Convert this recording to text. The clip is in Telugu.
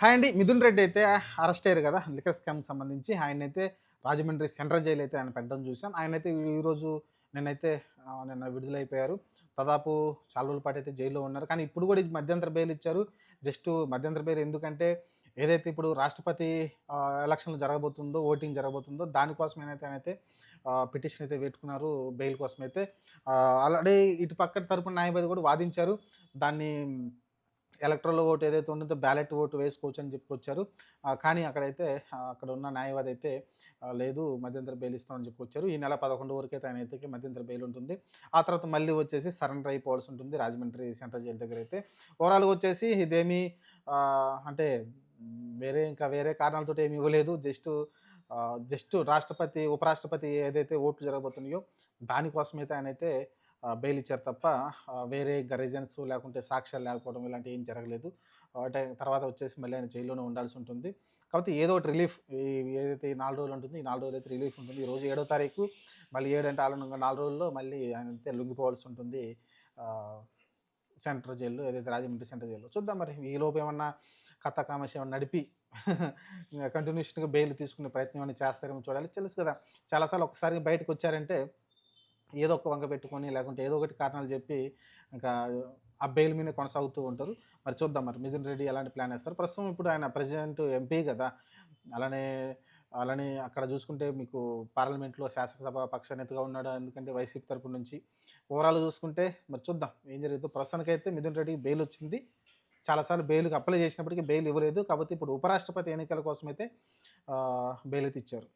హాయ్ అండి మిథున్ రెడ్డి అయితే అరెస్ట్ అయ్యారు కదా లిఖర్ స్కామ్ సంబంధించి ఆయన అయితే రాజమండ్రి సెంట్రల్ జైలు అయితే ఆయన పెట్టడం చూసాం ఆయన అయితే ఈరోజు నిన్నైతే నిన్న విడుదలైపోయారు. దాదాపు చాలా రోజుల పాటు అయితే జైల్లో ఉన్నారు. కానీ ఇప్పుడు కూడా మధ్యంతర బెయిల్ ఇచ్చారు. జస్ట్ మధ్యంతర బెయిల్ ఎందుకంటే ఏదైతే ఇప్పుడు రాష్ట్రపతి ఎలక్షన్లు జరగబోతుందో ఓటింగ్ జరగబోతుందో దానికోసం ఏదైతే ఆయన అయితే పిటిషన్ అయితే పెట్టుకున్నారు బెయిల్ కోసం అయితే ఆల్రెడీ ఇటు పక్క తరపున న్యాయవాది కూడా వాదించారు. దాన్ని ఎలక్ట్రల్ ఓటు ఏదైతే ఉంటుందో బ్యాలెట్ ఓటు వేసుకోవచ్చు అని చెప్పుకొచ్చారు. కానీ అక్కడైతే అక్కడ ఉన్న న్యాయవాది అయితే లేదు మధ్యంతర బెయిల్ ఇస్తామని చెప్పుకొచ్చారు. ఈ నెల పదకొండు వరకు అయితే ఆయన అయితే మధ్యంతర బెయిల్ ఉంటుంది. ఆ తర్వాత మళ్ళీ వచ్చేసి సరెండర్ అయిపోవాల్సి ఉంటుంది రాజమండ్రి సెంట్రల్ జైలు దగ్గర అయితే. ఓవరాల్గా వచ్చేసి ఇదేమీ అంటే వేరే ఇంకా వేరే కారణాలతో ఏమి ఇవ్వలేదు. జస్ట్ జస్ట్ రాష్ట్రపతి ఉపరాష్ట్రపతి ఏదైతే ఓట్లు జరగబోతున్నాయో దానికోసమైతే ఆయన అయితే బెయిల్ ఇచ్చారు తప్ప వేరే రీజన్స్ లేకుంటే సాక్ష్యాలు లేకపోవడం ఇలాంటివి ఏం జరగలేదు. అంటే తర్వాత వచ్చేసి మళ్ళీ ఆయన జైల్లోనే ఉండాల్సి ఉంటుంది. కాబట్టి ఏదో ఒకటి రిలీఫ్ ఈ ఏదైతే నాలుగు రోజులు ఉంటుంది ఈ నాలుగు రోజులు అయితే రిలీఫ్ ఉంటుంది. ఈ రోజు ఏడో తారీఖు మళ్ళీ ఏడు అంటే ఆరు నాలుగు రోజుల్లో మళ్ళీ ఆయన అయితే లొంగిపోవాల్సి ఉంటుంది. సెంట్రల్ జైల్లో ఏదైతే రాజమండ్రి సెంట్రల్ జైల్లో. చూద్దాం మరి ఈ లోపు ఏమన్నా కథ కామర్స్ ఏమన్నా నడిపి కంటిన్యూషన్గా బెయిల్ తీసుకునే ప్రయత్నం ఏమైనా చేస్తారేమో చూడాలి. తెలుసు కదా చాలాసార్లు ఒకసారి బయటకు వచ్చారంటే ఏదో ఒక వంక పెట్టుకొని లేకుంటే ఏదో ఒకటి కారణాలు చెప్పి ఇంకా ఆ బెయిల్ మీద కొనసాగుతూ ఉంటారు. మరి చూద్దాం మరి మిథున్ రెడ్డి ఎలాంటి ప్లాన్ వేస్తారు? ప్రస్తుతం ఇప్పుడు ఆయన ప్రెసిడెంట్ ఎంపీ కదా. అలానే అలానే అక్కడ చూసుకుంటే మీకు పార్లమెంట్లో శాసనసభ పక్షనేతగా ఉన్నాడు? ఎందుకంటే వైసీపీ తరపు నుంచి. ఓవరాల్ చూసుకుంటే మరి చూద్దాం ఏం జరుగుతుందో. ప్రస్తుతానికైతే మిథున్ రెడ్డికి బెయిల్ వచ్చింది. చాలాసార్లు బెయిల్కి అప్లై చేసినప్పటికీ బెయిల్ ఇవ్వలేదు. కాబట్టి ఇప్పుడు ఉపరాష్ట్రపతి ఎన్నికల కోసం అయితే బెయిల్ అయితే ఇచ్చారు.